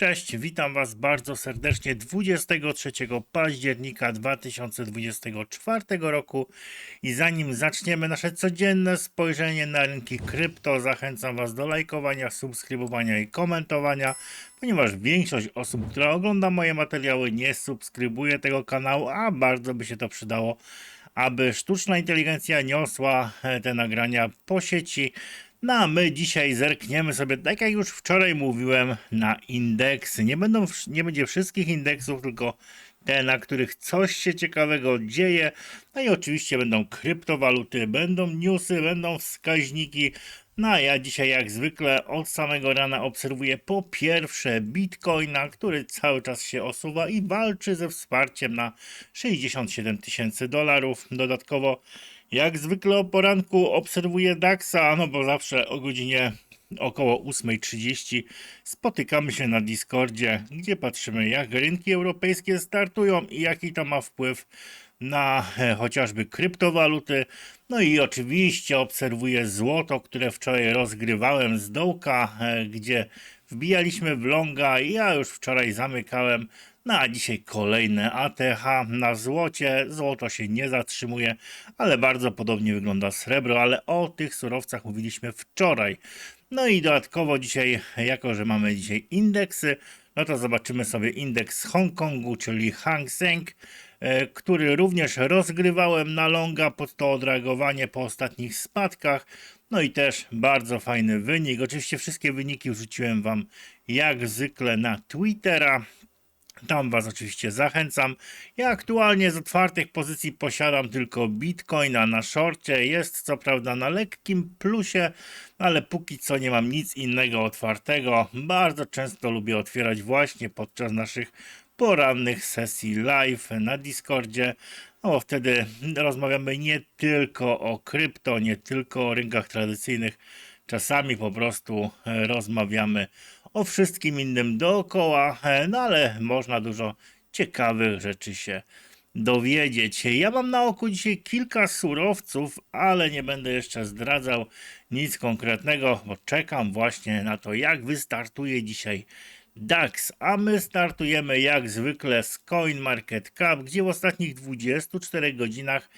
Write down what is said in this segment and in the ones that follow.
Cześć, witam Was bardzo serdecznie 23 października 2024 roku i zanim zaczniemy nasze codzienne spojrzenie na rynki krypto, zachęcam Was do lajkowania, subskrybowania i komentowania, ponieważ większość osób, która ogląda moje materiały nie subskrybuje tego kanału, a bardzo by się to przydało, aby sztuczna inteligencja niosła e, te nagrania po sieci. No a my dzisiaj zerkniemy sobie, tak jak już wczoraj mówiłem, na indeksy. Nie, będą, nie będzie wszystkich indeksów, tylko te, na których coś się ciekawego dzieje. No i oczywiście będą kryptowaluty, będą newsy, będą wskaźniki. No a ja dzisiaj jak zwykle od samego rana obserwuję po pierwsze Bitcoina, który cały czas się osuwa i walczy ze wsparciem na 67 tysięcy dolarów. Dodatkowo jak zwykle o poranku obserwuję DAXa, no bo zawsze o godzinie około 8.30 spotykamy się na Discordzie, gdzie patrzymy jak rynki europejskie startują i jaki to ma wpływ na e, chociażby kryptowaluty. No i oczywiście obserwuję złoto, które wczoraj rozgrywałem z dołka, e, gdzie wbijaliśmy w longa i ja już wczoraj zamykałem. No a dzisiaj kolejne ATH na złocie. Złoto się nie zatrzymuje, ale bardzo podobnie wygląda srebro, ale o tych surowcach mówiliśmy wczoraj. No i dodatkowo dzisiaj, jako że mamy dzisiaj indeksy, no to zobaczymy sobie indeks Hongkongu, czyli Hang Seng, e, który również rozgrywałem na longa pod to odreagowanie po ostatnich spadkach. No i też bardzo fajny wynik. Oczywiście wszystkie wyniki wrzuciłem Wam jak zwykle na Twittera. Tam Was oczywiście zachęcam. Ja aktualnie z otwartych pozycji posiadam tylko Bitcoina na szorcie. Jest co prawda na lekkim plusie, ale póki co nie mam nic innego otwartego. Bardzo często lubię otwierać właśnie podczas naszych porannych sesji live na Discordzie. No bo wtedy rozmawiamy nie tylko o krypto, nie tylko o rynkach tradycyjnych. Czasami po prostu e, rozmawiamy o wszystkim innym dookoła, e, no ale można dużo ciekawych rzeczy się dowiedzieć. Ja mam na oku dzisiaj kilka surowców, ale nie będę jeszcze zdradzał nic konkretnego, bo czekam właśnie na to, jak wystartuje dzisiaj DAX, a my startujemy jak zwykle z CoinMarketCap, gdzie w ostatnich 24 godzinach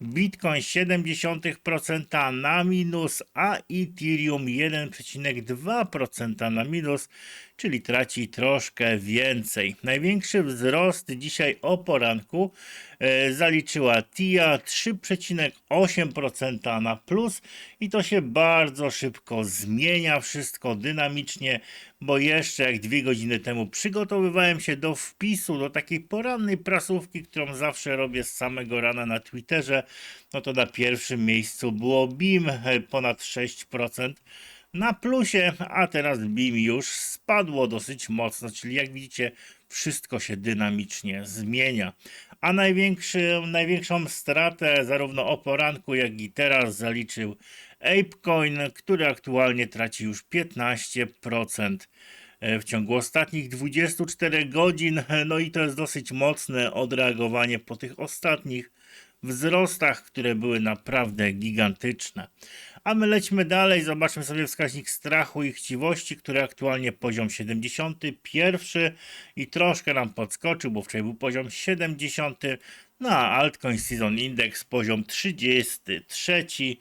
Bitcoin 0,7% na minus, a Ethereum 1,2% na minus, czyli traci troszkę więcej. Największy wzrost dzisiaj o poranku e, zaliczyła TIA 3,8% na plus i to się bardzo szybko zmienia, wszystko dynamicznie, bo jeszcze jak dwie godziny temu przygotowywałem się do wpisu do takiej porannej prasówki, którą zawsze robię z samego rana na Twitterze, no to na pierwszym miejscu było BIM e, ponad 6% na plusie, a teraz BIM już spadło dosyć mocno, czyli jak widzicie wszystko się dynamicznie zmienia. A największy, największą stratę zarówno o poranku jak i teraz zaliczył ApeCoin, który aktualnie traci już 15% e, w ciągu ostatnich 24 godzin. No i to jest dosyć mocne odreagowanie po tych ostatnich wzrostach, które były naprawdę gigantyczne. A my lećmy dalej, zobaczmy sobie wskaźnik strachu i chciwości, który aktualnie poziom 71 i troszkę nam podskoczył, bo wczoraj był poziom 70. No a Altcoin Season Index poziom 33, e,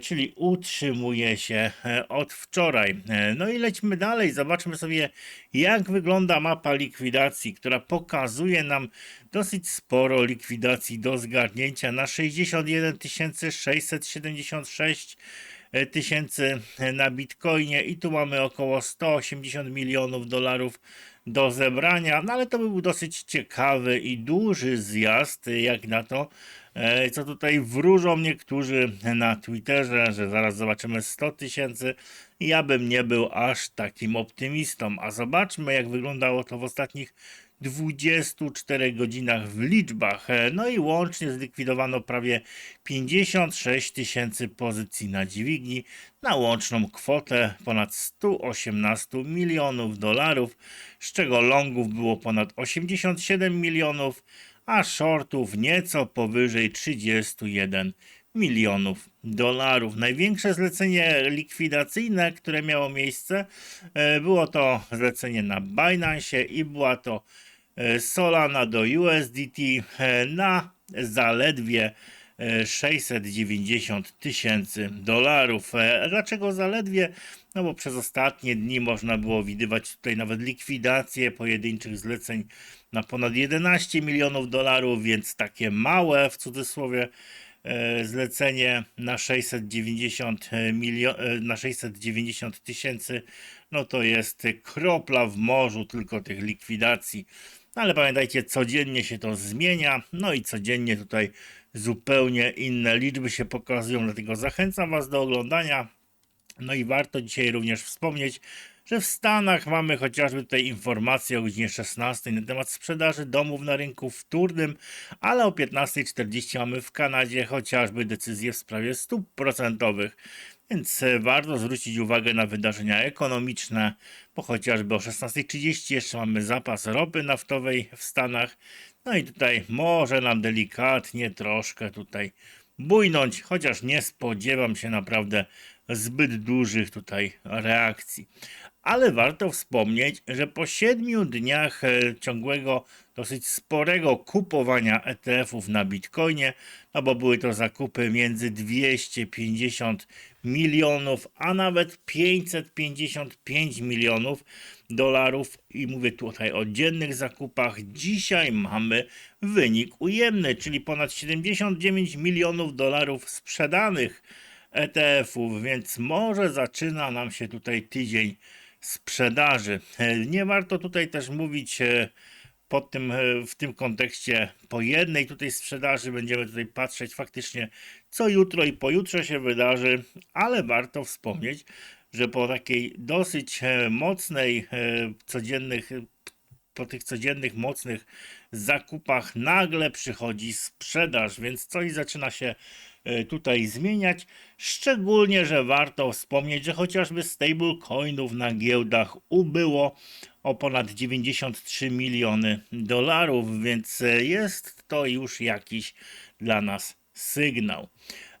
czyli utrzymuje się e, od wczoraj. E, no i lećmy dalej, zobaczmy sobie jak wygląda mapa likwidacji, która pokazuje nam dosyć sporo likwidacji do zgarnięcia na 61 676 tysięcy na Bitcoinie i tu mamy około 180 milionów dolarów do zebrania, no ale to był dosyć ciekawy i duży zjazd, jak na to, e, co tutaj wróżą niektórzy na Twitterze, że zaraz zobaczymy 100 tysięcy. Ja bym nie był aż takim optymistą, a zobaczmy jak wyglądało to w ostatnich 24 godzinach w liczbach. E, no i łącznie zlikwidowano prawie 56 tysięcy pozycji na dźwigni na łączną kwotę ponad 118 milionów dolarów, z czego longów było ponad 87 milionów, a shortów nieco powyżej 31 milionów dolarów. Największe zlecenie likwidacyjne, które miało miejsce, e, było to zlecenie na Binance i była to Solana do USDT e, na zaledwie e, 690 tysięcy dolarów. E, Dlaczego zaledwie? No bo przez ostatnie dni można było widywać tutaj nawet likwidację pojedynczych zleceń na ponad 11 milionów dolarów, więc takie małe w cudzysłowie e, zlecenie na 690 milio- e, na 690 tysięcy, no to jest kropla w morzu tylko tych likwidacji. No ale pamiętajcie, codziennie się to zmienia, no i codziennie tutaj zupełnie inne liczby się pokazują, dlatego zachęcam Was do oglądania. No i warto dzisiaj również wspomnieć, że w Stanach mamy chociażby tutaj informację o godzinie 16 na temat sprzedaży domów na rynku wtórnym, ale o 15.40 mamy w Kanadzie chociażby decyzję w sprawie stóp procentowych. Więc warto zwrócić uwagę na wydarzenia ekonomiczne, bo chociażby o 16.30 jeszcze mamy zapas ropy naftowej w Stanach. No i tutaj może nam delikatnie troszkę tutaj bujnąć, chociaż nie spodziewam się naprawdę zbyt dużych tutaj reakcji. Ale warto wspomnieć, że po siedmiu dniach e, ciągłego, dosyć sporego kupowania ETF-ów na Bitcoinie, no bo były to zakupy między 250 milionów, a nawet 555 milionów dolarów i mówię tutaj o dziennych zakupach. Dzisiaj mamy wynik ujemny, czyli ponad 79 milionów dolarów sprzedanych ETF-ów, więc może zaczyna nam się tutaj tydzień sprzedaży. Nie warto tutaj też mówić e, pod tym, e, w tym kontekście po jednej tutaj sprzedaży. Będziemy tutaj patrzeć faktycznie, co jutro i pojutrze się wydarzy, ale warto wspomnieć, że po takiej dosyć e, mocnej, e, codziennych, po tych codziennych, mocnych zakupach nagle przychodzi sprzedaż, więc coś zaczyna się e, tutaj zmieniać. Szczególnie, że warto wspomnieć, że chociażby stablecoinów na giełdach ubyło o ponad 93 miliony dolarów, więc e, jest to już jakiś dla nas sygnał.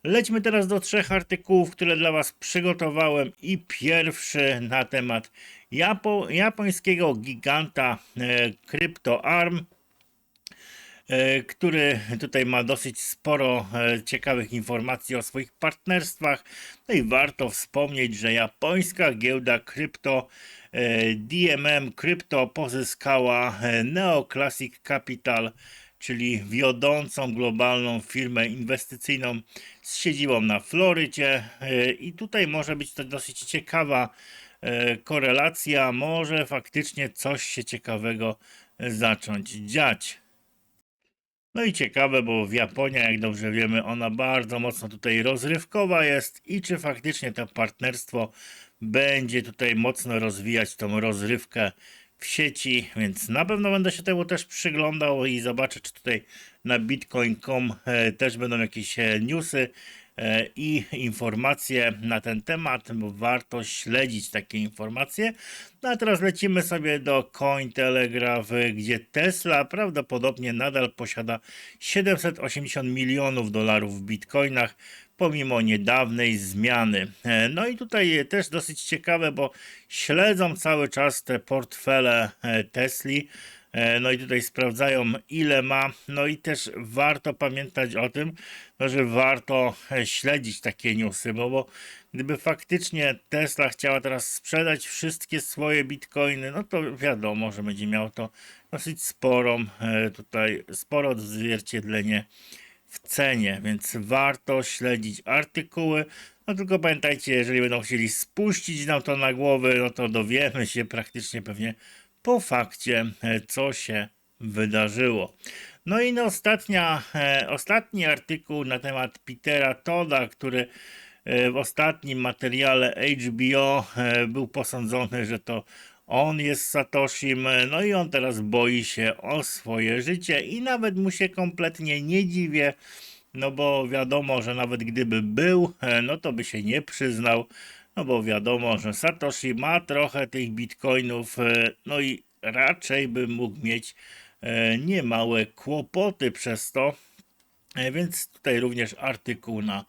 Lećmy teraz do trzech artykułów, które dla Was przygotowałem. I pierwszy na temat Japo- japońskiego giganta e, CryptoArm, e, który tutaj ma dosyć sporo e, ciekawych informacji o swoich partnerstwach. No i warto wspomnieć, że japońska giełda krypto e, DMM Crypto pozyskała e, Neoclassic Capital, czyli wiodącą globalną firmę inwestycyjną z siedzibą na Florydzie. I tutaj może być to dosyć ciekawa e, korelacja. Może faktycznie coś się ciekawego zacząć dziać. No i ciekawe, bo w Japonii, jak dobrze wiemy, ona bardzo mocno tutaj rozrywkowa jest i czy faktycznie to partnerstwo będzie tutaj mocno rozwijać tą rozrywkę w sieci, więc na pewno będę się temu też przyglądał i zobaczę, czy tutaj na bitcoin.com e, też będą jakieś e, newsy e, i informacje na ten temat, bo warto śledzić takie informacje. No a teraz lecimy sobie do Cointelegraph, gdzie Tesla prawdopodobnie nadal posiada 780 milionów dolarów w bitcoinach, pomimo niedawnej zmiany. E, No i tutaj też dosyć ciekawe, bo śledzą cały czas te portfele e, Tesli. E, No i tutaj sprawdzają ile ma. No i też warto pamiętać o tym, no, że warto śledzić takie newsy, bo, bo gdyby faktycznie Tesla chciała teraz sprzedać wszystkie swoje bitcoiny, no to wiadomo, że będzie miał to dosyć sporą tutaj, sporo odzwierciedlenie w cenie, więc warto śledzić artykuły. No tylko pamiętajcie, jeżeli będą chcieli spuścić nam to na głowę, no to dowiemy się praktycznie pewnie po fakcie, e, co się wydarzyło. No i no ostatnia, e, ostatni artykuł na temat Petera Toda, który e, w ostatnim materiale HBO był posądzony, że to on jest Satoshim, no i on teraz boi się o swoje życie i nawet mu się kompletnie nie dziwię, no bo wiadomo, że nawet gdyby był, no to by się nie przyznał, no bo wiadomo, że Satoshi ma trochę tych bitcoinów, no i raczej by mógł mieć e, niemałe kłopoty przez to. E, Więc tutaj również artykuł na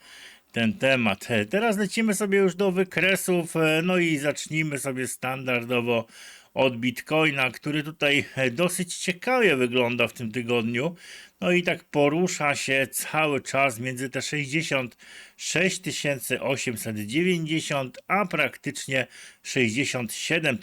ten temat. E, Teraz lecimy sobie już do wykresów, e, no i zacznijmy sobie standardowo od Bitcoina, który tutaj e, dosyć ciekawie wygląda w tym tygodniu. No i tak porusza się cały czas między te 66 890, a praktycznie 67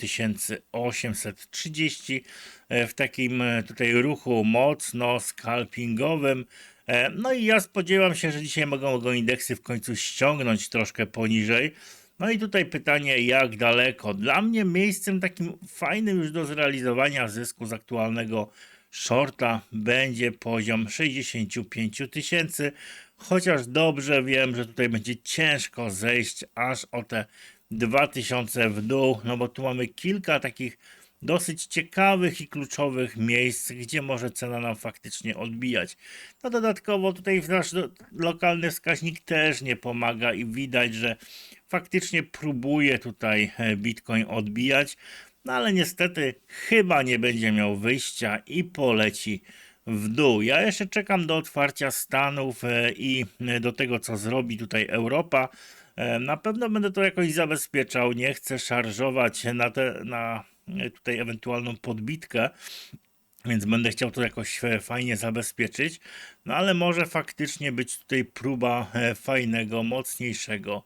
830 e, w takim tutaj ruchu mocno scalpingowym. E, No i ja spodziewam się, że dzisiaj mogą go indeksy w końcu ściągnąć troszkę poniżej. No i tutaj pytanie, jak daleko? Dla mnie miejscem takim fajnym już do zrealizowania zysku z aktualnego shorta będzie poziom 65 tysięcy, chociaż dobrze wiem, że tutaj będzie ciężko zejść aż o te 2000 w dół, no bo tu mamy kilka takich dosyć ciekawych i kluczowych miejsc, gdzie może cena nam faktycznie odbijać. No dodatkowo tutaj nasz lokalny wskaźnik też nie pomaga i widać, że faktycznie próbuje tutaj e, Bitcoin odbijać, no ale niestety chyba nie będzie miał wyjścia i poleci w dół. Ja jeszcze czekam do otwarcia Stanów e, i e, do tego, co zrobi tutaj Europa. Na pewno będę to jakoś zabezpieczał. Nie chcę szarżować na, te, na tutaj ewentualną podbitkę. Więc będę chciał to jakoś e, fajnie zabezpieczyć. No ale może faktycznie być tutaj próba e, fajnego, mocniejszego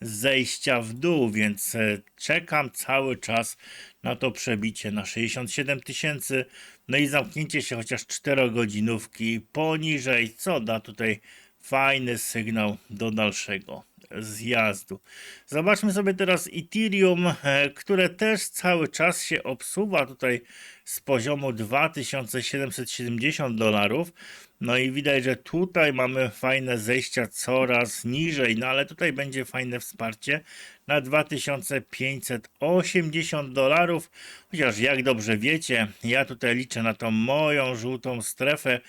zejścia w dół, więc e, czekam cały czas na to przebicie na 67 tysięcy, no i zamknięcie się chociaż 4 godzinówki poniżej, co da tutaj fajny sygnał do dalszego zjazdu. Zobaczmy sobie teraz Ethereum, e, które też cały czas się obsuwa tutaj z poziomu 2770 dolarów. No i widać, że tutaj mamy fajne zejścia coraz niżej, no ale tutaj będzie fajne wsparcie na 2580 dolarów. Chociaż jak dobrze wiecie, ja tutaj liczę na tą moją żółtą strefę,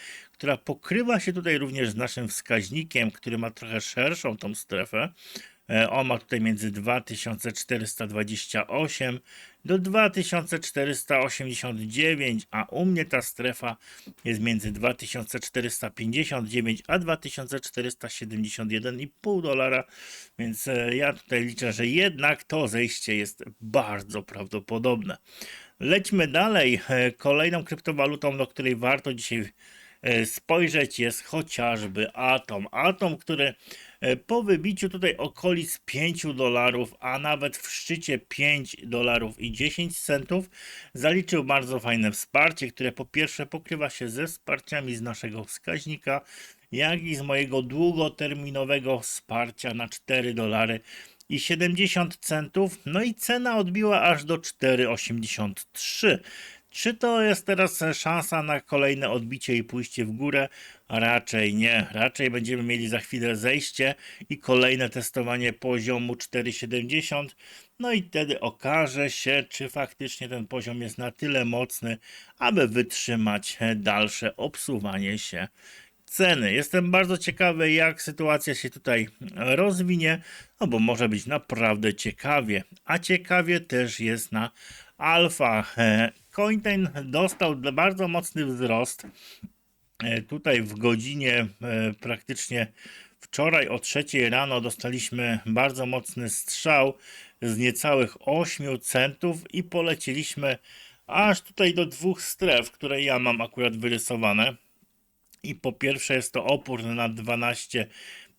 która pokrywa się tutaj również z naszym wskaźnikiem, który ma trochę szerszą tą strefę. E, On ma tutaj między 2428 do 2489, a u mnie ta strefa jest między 2459 a 2471,5 dolara, więc e, ja tutaj liczę, że jednak to zejście jest bardzo prawdopodobne. Lećmy dalej. E, Kolejną kryptowalutą, do której warto dzisiaj spojrzeć jest chociażby Atom. Atom, który e, po wybiciu tutaj okolic 5 dolarów, a nawet w szczycie 5 dolarów i 10 centów zaliczył bardzo fajne wsparcie, które po pierwsze pokrywa się ze wsparciami z naszego wskaźnika, jak i z mojego długoterminowego wsparcia na 4 dolary i 70 centów. No i cena odbiła aż do 4,83. Czy to jest teraz szansa na kolejne odbicie i pójście w górę? Raczej nie. Raczej będziemy mieli za chwilę zejście i kolejne testowanie poziomu 4,70. No i wtedy okaże się, czy faktycznie ten poziom jest na tyle mocny, aby wytrzymać dalsze obsuwanie się ceny. Jestem bardzo ciekawy, jak sytuacja się tutaj rozwinie, no bo może być naprawdę ciekawie. A ciekawie też jest na alfa. Coin ten dostał bardzo mocny wzrost. E, Tutaj w godzinie e, praktycznie wczoraj o trzeciej rano dostaliśmy bardzo mocny strzał z niecałych 8 centów i polecieliśmy aż tutaj do dwóch stref, które ja mam akurat wyrysowane. I po pierwsze jest to opór na 12,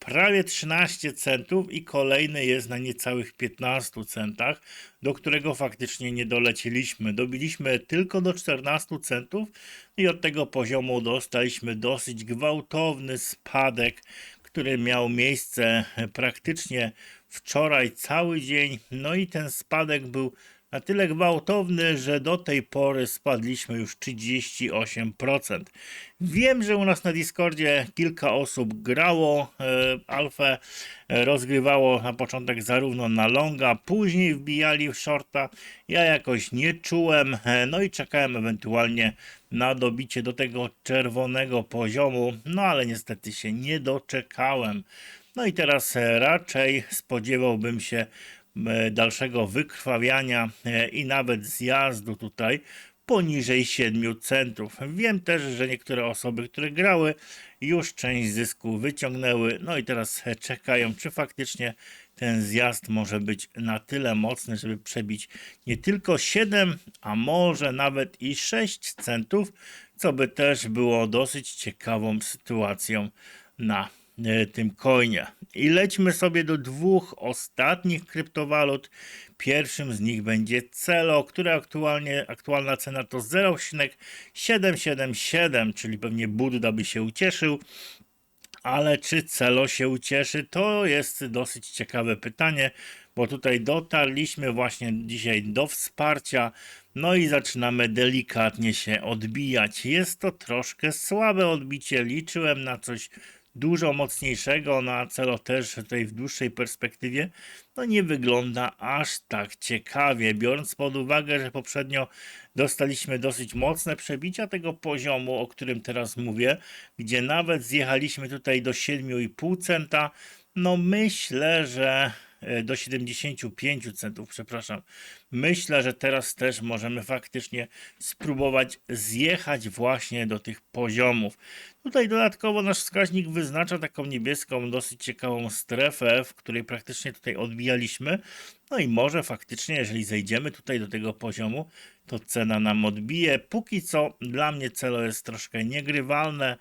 prawie 13 centów i kolejny jest na niecałych 15 centach, do którego faktycznie nie dolecieliśmy. Dobiliśmy tylko do 14 centów i od tego poziomu dostaliśmy dosyć gwałtowny spadek, który miał miejsce praktycznie wczoraj cały dzień. No i ten spadek był na tyle gwałtowny, że do tej pory spadliśmy już 38%. Wiem, że u nas na Discordzie kilka osób grało e, alfę, e, rozgrywało na początek zarówno na longa, później wbijali w shorta. Ja jakoś nie czułem, e, no i czekałem ewentualnie na dobicie do tego czerwonego poziomu, no ale niestety się nie doczekałem. No i teraz e, raczej spodziewałbym się dalszego wykrwawiania e, i nawet zjazdu tutaj poniżej 7 centów. Wiem też, że niektóre osoby, które grały, już część zysku wyciągnęły, no i teraz czekają, czy faktycznie ten zjazd może być na tyle mocny, żeby przebić nie tylko 7, a może nawet i 6 centów, co by też było dosyć ciekawą sytuacją na tym coinie. I lećmy sobie do dwóch ostatnich kryptowalut. Pierwszym z nich będzie Celo, które aktualnie, aktualna cena to 0,777, czyli pewnie Budda by się ucieszył. Ale czy Celo się ucieszy? To jest dosyć ciekawe pytanie, bo tutaj dotarliśmy właśnie dzisiaj do wsparcia, no i zaczynamy delikatnie się odbijać. Jest to troszkę słabe odbicie, liczyłem na coś dużo mocniejszego, na Celo też tutaj w dłuższej perspektywie, no nie wygląda aż tak ciekawie, biorąc pod uwagę, że poprzednio dostaliśmy dosyć mocne przebicia tego poziomu, o którym teraz mówię, gdzie nawet zjechaliśmy tutaj do 7,5 centa, no myślę, że do 75 centów, przepraszam. Myślę, że teraz też możemy faktycznie spróbować zjechać właśnie do tych poziomów. Tutaj dodatkowo nasz wskaźnik wyznacza taką niebieską, dosyć ciekawą strefę, w której praktycznie tutaj odbijaliśmy. No i może faktycznie, jeżeli zejdziemy tutaj do tego poziomu, to cena nam odbije. Póki co dla mnie celo jest troszkę niegrywalne e,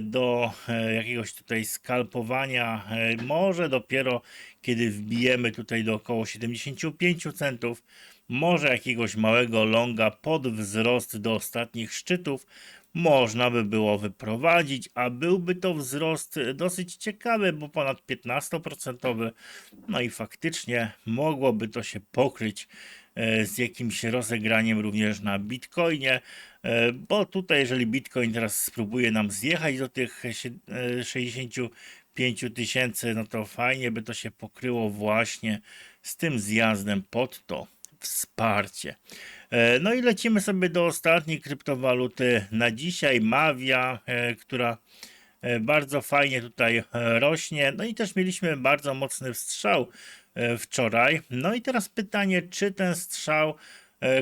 do e, jakiegoś tutaj skalpowania. e, Może dopiero kiedy wbijemy tutaj do około 75 centów, może jakiegoś małego longa pod wzrost do ostatnich szczytów można by było wyprowadzić, a byłby to wzrost dosyć ciekawy, bo ponad 15%. No i faktycznie mogłoby to się pokryć e, z jakimś rozegraniem również na Bitcoinie, e, bo tutaj jeżeli Bitcoin teraz spróbuje nam zjechać do tych sie- e, 65 tysięcy, no to fajnie by to się pokryło właśnie z tym zjazdem pod to wsparcie. E, No i lecimy sobie do ostatniej kryptowaluty na dzisiaj, Mavia, e, która e, bardzo fajnie tutaj e, rośnie. No i też mieliśmy bardzo mocny wstrzał e, wczoraj. No i teraz pytanie, czy ten strzał, e,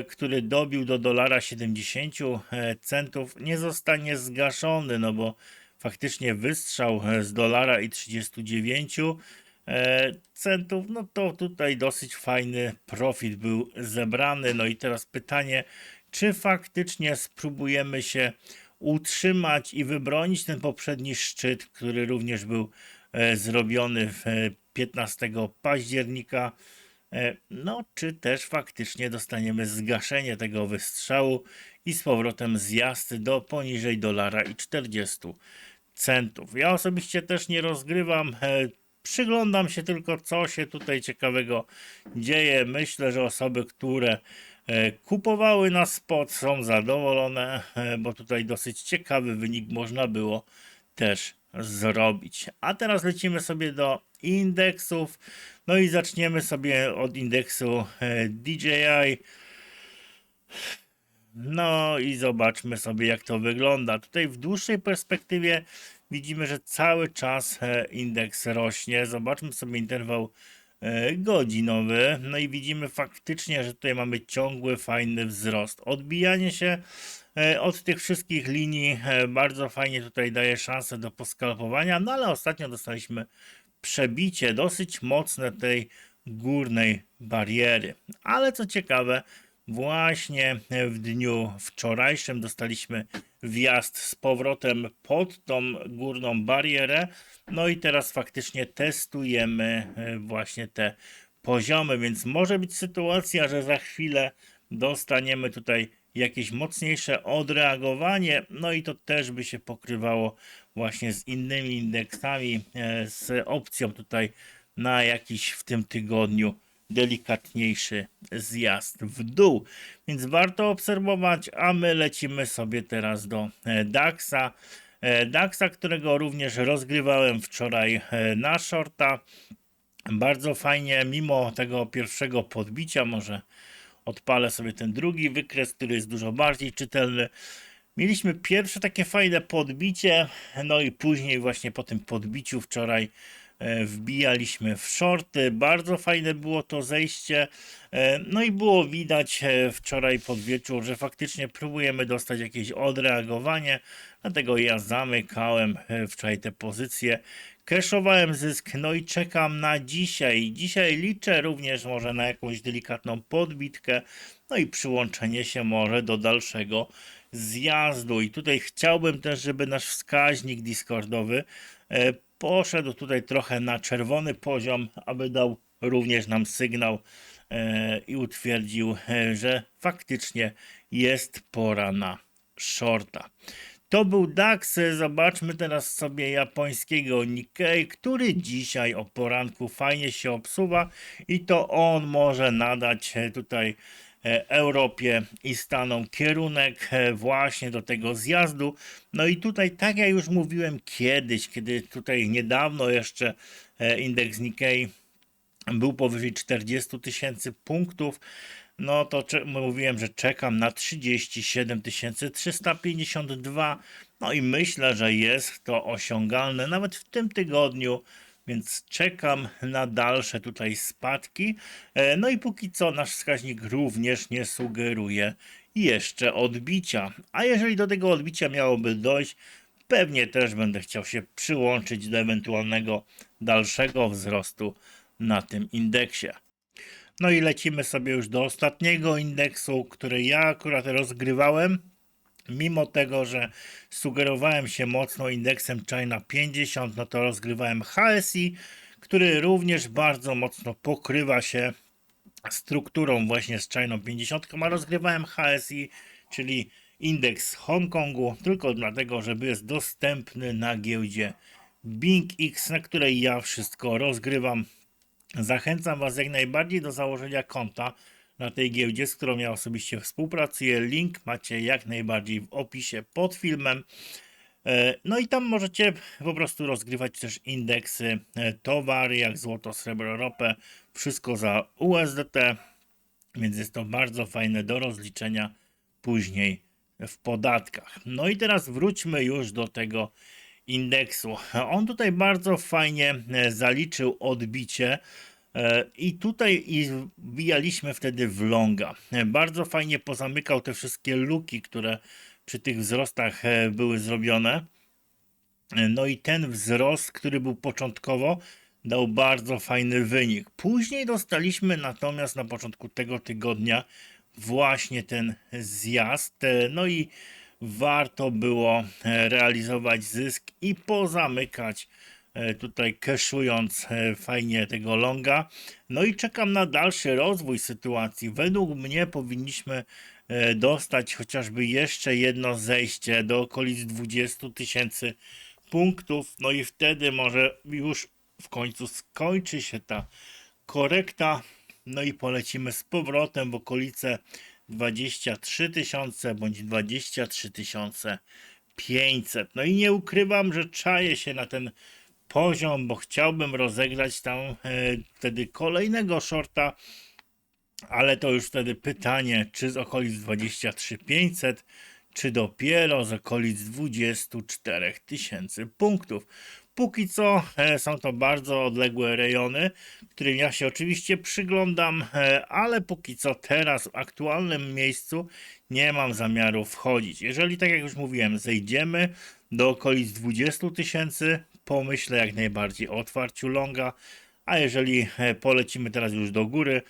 który dobił do dolara 70 e, centów, nie zostanie zgaszony, no bo faktycznie wystrzał e, z dolara i 39 e, centów, no to tutaj dosyć fajny profit był zebrany. No i teraz pytanie, czy faktycznie spróbujemy się utrzymać i wybronić ten poprzedni szczyt, który również był e, zrobiony w e, 15 października. E, No, czy też faktycznie dostaniemy zgaszenie tego wystrzału i z powrotem zjazd do poniżej dolara i 40 centów. Ja osobiście też nie rozgrywam, e, przyglądam się tylko, co się tutaj ciekawego dzieje. Myślę, że osoby, które e, kupowały na spot są zadowolone, bo tutaj dosyć ciekawy wynik można było też zrobić. A teraz lecimy sobie do indeksów. No i zaczniemy sobie od indeksu e, DJI. No i zobaczmy sobie, jak to wygląda. Tutaj w dłuższej perspektywie widzimy, że cały czas e, indeks rośnie. Zobaczmy sobie interwał e, godzinowy. No i widzimy faktycznie, że tutaj mamy ciągły, fajny wzrost. Odbijanie się od tych wszystkich linii bardzo fajnie tutaj daje szansę do poskalpowania, no ale ostatnio dostaliśmy przebicie dosyć mocne tej górnej bariery. Ale co ciekawe, właśnie w dniu wczorajszym dostaliśmy wjazd z powrotem pod tą górną barierę. No i teraz faktycznie testujemy e, właśnie te poziomy, więc może być sytuacja, że za chwilę dostaniemy tutaj jakieś mocniejsze odreagowanie, no i to też by się pokrywało właśnie z innymi indeksami, e, z opcją tutaj na jakiś w tym tygodniu delikatniejszy zjazd w dół. Więc warto obserwować, a my lecimy sobie teraz do e, DAXa. E, DAXa, którego również rozgrywałem wczoraj na shorta. Bardzo fajnie, mimo tego pierwszego podbicia, może odpalę sobie ten drugi wykres, który jest dużo bardziej czytelny. Mieliśmy pierwsze takie fajne podbicie, no i później właśnie po tym podbiciu wczoraj e, wbijaliśmy w shorty. Bardzo fajne było to zejście. E, No i było widać e, wczoraj pod wieczór, że faktycznie próbujemy dostać jakieś odreagowanie. Dlatego ja zamykałem wczoraj te pozycje. Cashowałem zysk, no i czekam na dzisiaj. Dzisiaj liczę również może na jakąś delikatną podbitkę, no i przyłączenie się może do dalszego zjazdu. I tutaj chciałbym też, żeby nasz wskaźnik Discordowy e, poszedł tutaj trochę na czerwony poziom, aby dał również nam sygnał e, i utwierdził, e, że faktycznie jest pora na shorta. To był DAX. Zobaczmy teraz sobie japońskiego Nikkei, który dzisiaj o poranku fajnie się obsuwa i to on może nadać tutaj Europie i Stanom kierunek e, właśnie do tego zjazdu. No i tutaj, tak jak już mówiłem kiedyś, kiedy tutaj niedawno jeszcze e, indeks Nikkei był powyżej 40 tysięcy punktów, no to mówiłem, że czekam na 37 352. No i myślę, że jest to osiągalne nawet w tym tygodniu, więc czekam na dalsze tutaj spadki. E, No i póki co nasz wskaźnik również nie sugeruje jeszcze odbicia. A jeżeli do tego odbicia miałoby dojść, pewnie też będę chciał się przyłączyć do ewentualnego dalszego wzrostu na tym indeksie. No i lecimy sobie już do ostatniego indeksu, który ja akurat rozgrywałem. Mimo tego, że sugerowałem się mocno indeksem China 50, no to rozgrywałem HSI, który również bardzo mocno pokrywa się strukturą właśnie z China 50, a rozgrywałem HSI, czyli indeks Hongkongu, tylko dlatego, że jest dostępny na giełdzie BingX, na której ja wszystko rozgrywam. Zachęcam Was jak najbardziej do założenia konta na tej giełdzie, z którą ja osobiście współpracuję. Link macie jak najbardziej w opisie pod filmem. E, No i tam możecie po prostu rozgrywać też indeksy, e, towary jak złoto, srebro, ropę, wszystko za USDT, więc jest to bardzo fajne do rozliczenia później w podatkach. No i teraz wróćmy już do tego indeksu. On tutaj bardzo fajnie e, zaliczył odbicie. E, I tutaj i wbijaliśmy wtedy w longa. E, Bardzo fajnie pozamykał te wszystkie luki, które przy tych wzrostach e, były zrobione. No i ten wzrost, który był początkowo, dał bardzo fajny wynik. Później dostaliśmy natomiast na początku tego tygodnia właśnie ten zjazd. No i warto było realizować zysk i pozamykać tutaj cashując e, fajnie tego longa. No i czekam na dalszy rozwój sytuacji. Według mnie powinniśmy e, dostać chociażby jeszcze jedno zejście do okolic 20 tysięcy punktów. No i wtedy może już w końcu skończy się ta korekta. No i polecimy z powrotem w okolice 23 tysiące bądź 23 500. No i nie ukrywam, że czaję się na ten poziom, bo chciałbym rozegrać tam e, wtedy kolejnego shorta, ale to już wtedy pytanie, czy z okolic 23 500, czy dopiero z okolic 24 tysięcy punktów. Póki co e, są to bardzo odległe rejony, którym ja się oczywiście przyglądam, e, ale póki co teraz w aktualnym miejscu nie mam zamiaru wchodzić. Jeżeli, tak jak już mówiłem, zejdziemy do okolic 20 tysięcy, pomyślę jak najbardziej o otwarciu longa, a jeżeli e, polecimy teraz już do góry,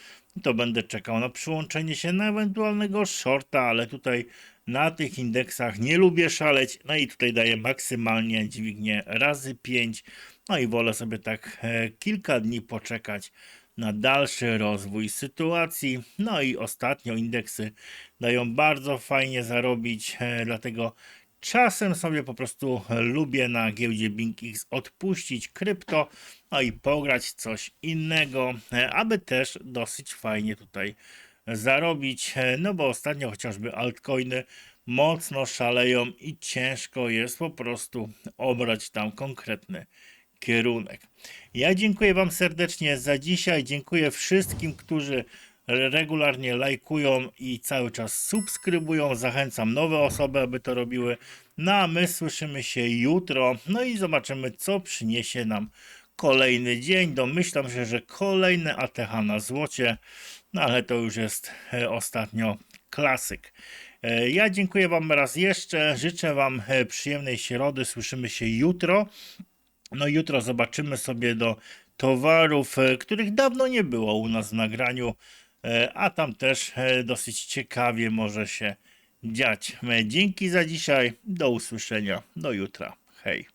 to będę czekał na przyłączenie się na ewentualnego shorta, ale tutaj na tych indeksach nie lubię szaleć, no i tutaj daję maksymalnie dźwignię razy 5, no i wolę sobie tak e, kilka dni poczekać na dalszy rozwój sytuacji. No i ostatnio indeksy dają bardzo fajnie zarobić, e, dlatego czasem sobie po prostu lubię na giełdzie BingX odpuścić krypto, no i pograć coś innego, aby też dosyć fajnie tutaj zarobić, no bo ostatnio chociażby altcoiny mocno szaleją i ciężko jest po prostu obrać tam konkretny kierunek. Ja dziękuję Wam serdecznie za dzisiaj. Dziękuję wszystkim, którzy regularnie lajkują i cały czas subskrybują. Zachęcam nowe osoby, aby to robiły. No a my słyszymy się jutro. No i zobaczymy, co przyniesie nam kolejny dzień. Domyślam się, że kolejne ATH na złocie, no ale to już jest e, ostatnio klasyk. E, Ja dziękuję Wam raz jeszcze. Życzę Wam e, przyjemnej środy. Słyszymy się jutro. No jutro zobaczymy sobie do towarów, których dawno nie było u nas w nagraniu, a tam też e, dosyć ciekawie może się dziać. E, Dzięki za dzisiaj. Do usłyszenia. Do jutra. Hej.